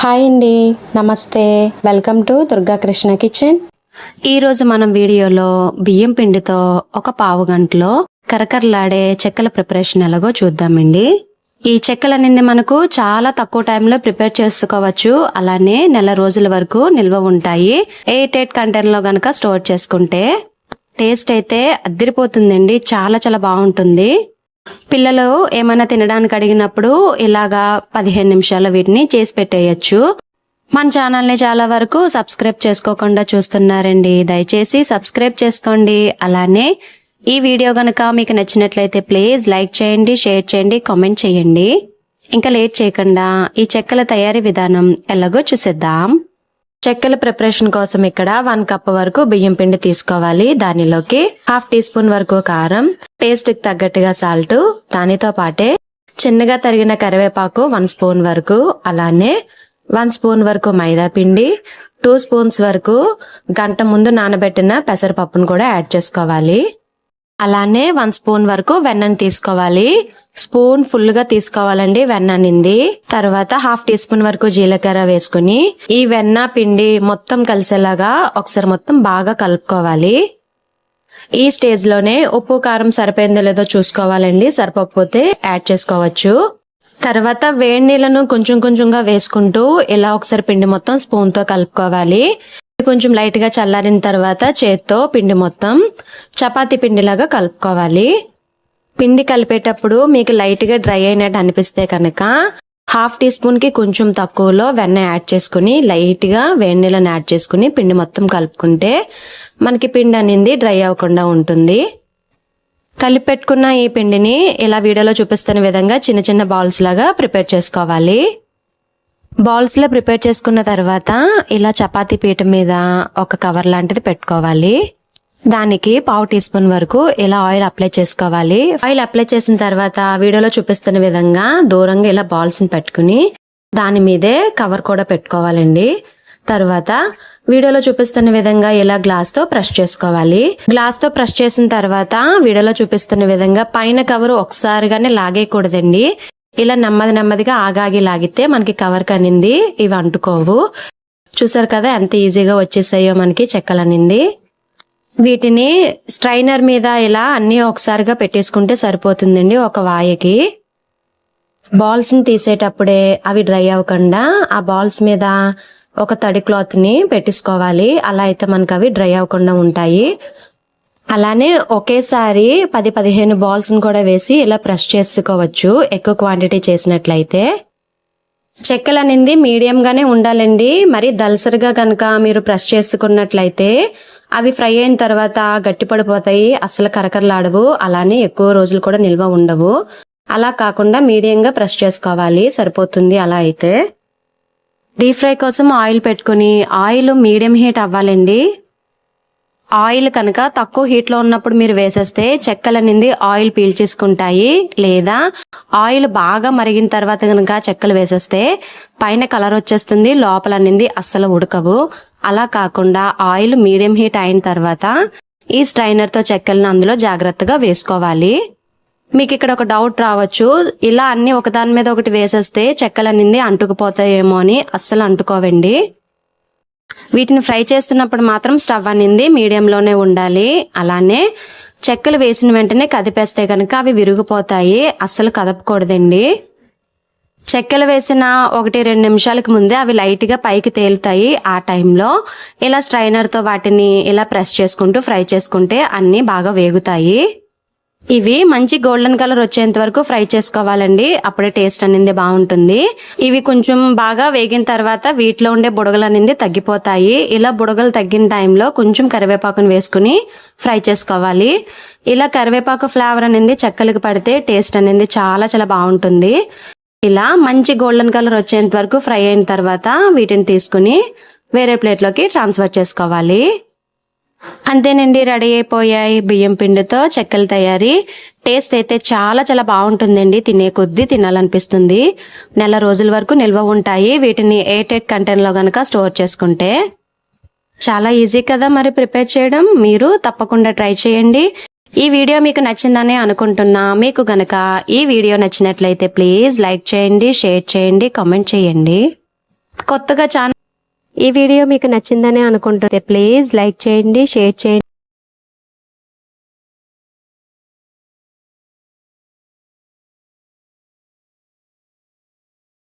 Hi అండి నమస్తే. Welcome to Durga Krishna kitchen. ఈరోజు మనం వీడియోలో బియ్యం పిండితో ఒక పావు గంటలో కరకరలాడే చెక్కల ప్రిపరేషన్ ఎలాగో చూద్దామండి. ఈ చెక్కలు అనేది మనకు చాలా తక్కువ టైంలో ప్రిపేర్ చేసుకోవచ్చు. అలానే నెల రోజుల వరకు నిల్వ ఉంటాయి. ఎయిట్ ఎయిట్ కంటైనర్లో గనక స్టోర్ చేసుకుంటే టేస్ట్ అయితే అద్దరిపోతుందండి. చాలా చాలా బాగుంటుంది. పిల్లలు ఏమైనా తినడానికి అడిగినప్పుడు ఇలాగా పదిహేను నిమిషాలు వీటిని చేసి పెట్టేయచ్చు. మన ఛానల్ని చాలా వరకు సబ్స్క్రైబ్ చేసుకోకుండా చూస్తున్నారండి. దయచేసి సబ్స్క్రైబ్ చేసుకోండి. అలానే ఈ వీడియో కనుక మీకు నచ్చినట్లయితే ప్లీజ్ లైక్ చేయండి షేర్ చేయండి కామెంట్ చేయండి. ఇంకా లేట్ చేయకుండా ఈ చెక్కల తయారీ విధానం ఎలాగో చూసేద్దాం. చెక్కల ప్రిపరేషన్ కోసం ఇక్కడ వన్ కప్ వరకు బియ్యం పిండి తీసుకోవాలి. దానిలోకి హాఫ్ టీ స్పూన్ వరకు కారం టేస్ట్కి తగ్గట్టుగా సాల్ట్ దానితో పాటే చిన్నగా తరిగిన కరివేపాకు వన్ స్పూన్ వరకు అలానే వన్ స్పూన్ వరకు మైదా పిండి టూ స్పూన్స్ వరకు గంట ముందు నానబెట్టిన పెసరపప్పును కూడా యాడ్ చేసుకోవాలి. అలానే వన్ స్పూన్ వరకు వెన్నను తీసుకోవాలి. స్పూన్ ఫుల్గా తీసుకోవాలండి వెన్న నింది తర్వాత హాఫ్ టీ స్పూన్ వరకు జీలకర్ర వేసుకుని ఈ వెన్న పిండి మొత్తం కలిసేలాగా ఒకసారి మొత్తం బాగా కలుపుకోవాలి. ఈ స్టేజ్లోనే ఉప్పు కారం సరిపోయిందో లేదో చూసుకోవాలండి. సరిపోకపోతే యాడ్ చేసుకోవచ్చు. తర్వాత వేడి నీళ్ళను కొంచెం కొంచెంగా వేసుకుంటూ ఇలా ఒకసారి పిండి మొత్తం స్పూన్తో కలుపుకోవాలి కొంచెం లైట్గా చల్లారిన తర్వాత చేత్తో పిండి మొత్తం చపాతీ పిండిలాగా కలుపుకోవాలి. పిండి కలిపేటప్పుడు మీకు లైట్గా డ్రై అయినట్టు అనిపిస్తే కనుక హాఫ్ టీ స్పూన్కి కొంచెం తక్కువలో వెన్న యాడ్ చేసుకుని లైట్గా వేడి నీళ్ళని యాడ్ చేసుకుని పిండి మొత్తం కలుపుకుంటే మనకి పిండి అనేది డ్రై అవ్వకుండా ఉంటుంది. కలిపి పెట్టుకున్న ఈ పిండిని ఇలా వీడియోలో చూపిస్తున్న విధంగా చిన్న చిన్న బాల్స్ లాగా ప్రిపేర్ చేసుకోవాలి. బాల్స్లో ప్రిపేర్ చేసుకున్న తర్వాత ఇలా చపాతీ పీట మీద ఒక కవర్ లాంటిది పెట్టుకోవాలి. దానికి పావు టీ స్పూన్ వరకు ఇలా ఆయిల్ అప్లై చేసుకోవాలి? ఆయిల్ అప్లై చేసిన తర్వాత వీడియోలో చూపిస్తున్న విధంగా దూరంగా ఇలా బాల్స్ పెట్టుకుని దాని మీదే కవర్ కూడా పెట్టుకోవాలండి. తర్వాత వీడియోలో చూపిస్తున్న విధంగా ఇలా గ్లాస్తో ప్రెస్ చేసుకోవాలి. గ్లాస్తో ప్రెస్ చేసిన తర్వాత వీడియోలో చూపిస్తున్న విధంగా పైన కవర్ ఒకసారిగానే లాగేయకూడదండి. ఇలా నెమ్మది నెమ్మదిగా ఆగాగి లాగితే మనకి కవర్ కనింది ఇవి అంటుకోవు. చూసారు కదా ఎంత ఈజీగా వచ్చేసాయో మనకి చెక్కలనింది. వీటిని స్ట్రైనర్ మీద ఇలా అన్నీ ఒకసారిగా పెట్టేసుకుంటే సరిపోతుందండి ఒక వాయకి. బాల్స్ని తీసేటప్పుడే అవి డ్రై అవ్వకుండా ఆ బాల్స్ మీద ఒక తడి క్లాత్ని పెట్టేసుకోవాలి. అలా అయితే మనకు అవి డ్రై అవ్వకుండా ఉంటాయి. అలానే ఒకేసారి పది పదిహేను బాల్స్ని కూడా వేసి ఇలా ప్రెస్ చేసుకోవచ్చు ఎక్కువ క్వాంటిటీ చేసినట్లయితే. చెక్కలు అనేది మీడియంగానే ఉండాలండి. మరి దలసరిగా కనుక మీరు ప్రెస్ చేసుకున్నట్లయితే అవి ఫ్రై అయిన తర్వాత గట్టి పడిపోతాయి అసలు కరకరలాడవు. అలానే ఎక్కువ రోజులు కూడా నిల్వ ఉండవు. అలా కాకుండా మీడియంగా ప్రెస్ చేసుకోవాలి. సరిపోతుంది అలా అయితే. డీప్ ఫ్రై కోసం ఆయిల్ పెట్టుకుని ఆయిల్ మీడియం హీట్ అవ్వాలండి. ఆయిల్ కనుక తక్కువ హీట్లో ఉన్నప్పుడు మీరు వేసేస్తే చెక్కల నింది ఆయిల్ పీల్చేసుకుంటాయి. లేదా ఆయిల్ బాగా మరిగిన తర్వాత కనుక చెక్కలు వేసేస్తే పైన కలర్ వచ్చేస్తుంది లోపల నింది అస్సలు ఉడకవు. అలా కాకుండా ఆయిల్ మీడియం హీట్ అయిన తర్వాత ఈ స్ట్రైనర్తో చెక్కలను అందులో జాగ్రత్తగా వేసుకోవాలి. మీకు ఇక్కడ ఒక డౌట్ రావచ్చు. ఇలా అన్ని ఒకదాని మీద ఒకటి వేసేస్తే చెక్కలనింది అంటుకుపోతాయేమో అని అస్సలు అంటుకోవండి. వీటిని ఫ్రై చేస్తున్నప్పుడు మాత్రం స్టవ్ అనేది మీడియంలోనే ఉండాలి. అలానే చెక్కలు వేసిన వెంటనే కదిపేస్తే కనుక అవి విరిగిపోతాయి. అస్సలు కదపకూడదండి. చెక్కలు వేసిన ఒకటి రెండు నిమిషాలకు ముందే అవి లైట్గా పైకి తేలుతాయి ఆ టైంలో. ఇలా స్ట్రైనర్తో వాటిని ఇలా ప్రెస్ చేసుకుంటూ ఫ్రై చేసుకుంటే అన్నీ బాగా వేగుతాయి. ఇవి మంచి గోల్డెన్ కలర్ వచ్చేంత వరకు ఫ్రై చేసుకోవాలండి. అప్పుడే టేస్ట్ అనేది బాగుంటుంది. ఇవి కొంచెం బాగా వేగిన తర్వాత వీటిలో ఉండే బుడగలు అనేది తగ్గిపోతాయి. ఇలా బుడగలు తగ్గిన టైంలో కొంచెం కరివేపాకును వేసుకుని ఫ్రై చేసుకోవాలి. ఇలా కరివేపాకు ఫ్లేవర్ అనేది చెక్కలకు పడితే టేస్ట్ అనేది చాలా చాలా బాగుంటుంది. ఇలా మంచి గోల్డెన్ కలర్ వచ్చేంత వరకు ఫ్రై అయిన తర్వాత వీటిని తీసుకుని వేరే ప్లేట్లోకి ట్రాన్స్ఫర్ చేసుకోవాలి. అంతేనండి రెడీ అయిపోయాయి. బియ్యం పిండితో చెక్కల తయారీ. టేస్ట్ అయితే చాలా చాలా బాగుంటుందండి. తినే కొద్దీ తినాలనిపిస్తుంది. నెల రోజుల వరకు నిల్వ ఉంటాయి. వీటిని ఎయిట్ ఎయిట్ కంటైనర్లో కనుక స్టోర్ చేసుకుంటే చాలా ఈజీ కదా మరి ప్రిపేర్ చేయడం. మీరు తప్పకుండా ట్రై చేయండి. ఈ వీడియో మీకు నచ్చిందని అనుకుంటున్నా. మీకు గనక ఈ వీడియో నచ్చినట్లయితే ప్లీజ్ లైక్ చేయండి షేర్ చేయండి కామెంట్ చేయండి. కొత్తగా ఛానల్ ఈ వీడియో మీకు నచ్చిందని అనుకుంటుంటే ప్లీజ్ లైక్ చేయండి షేర్ చేయండి.